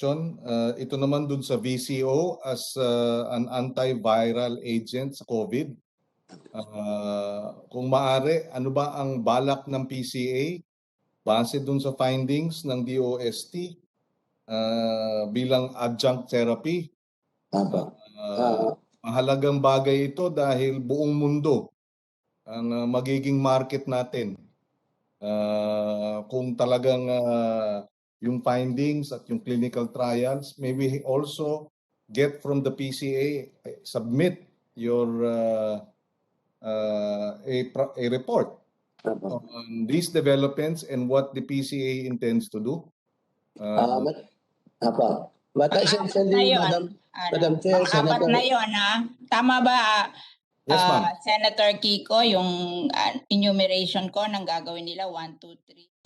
question. Uh, ito naman dun sa VCO as uh, an antiviral agent sa COVID. Uh, kung maaari, ano ba ang balak ng PCA base dun sa findings ng DOST uh, bilang adjunct therapy? Apo. Uh, mahalagang bagay ito dahil buong mundo ang uh, magiging market natin. Uh, kung talagang uh, yung findings at yung clinical trials, maybe also get from the PCA, submit your uh, uh, a, a report on these developments and what the PCA intends to do. Ah, Uh, but, apo. But essentially, Ayun. Madam, Ano, Madam Chair, Senator- na yun, ha? Tama ba, yes, ma'am. Senator Kiko, yung ah, enumeration ko ng gagawin nila, 1, 2, 3?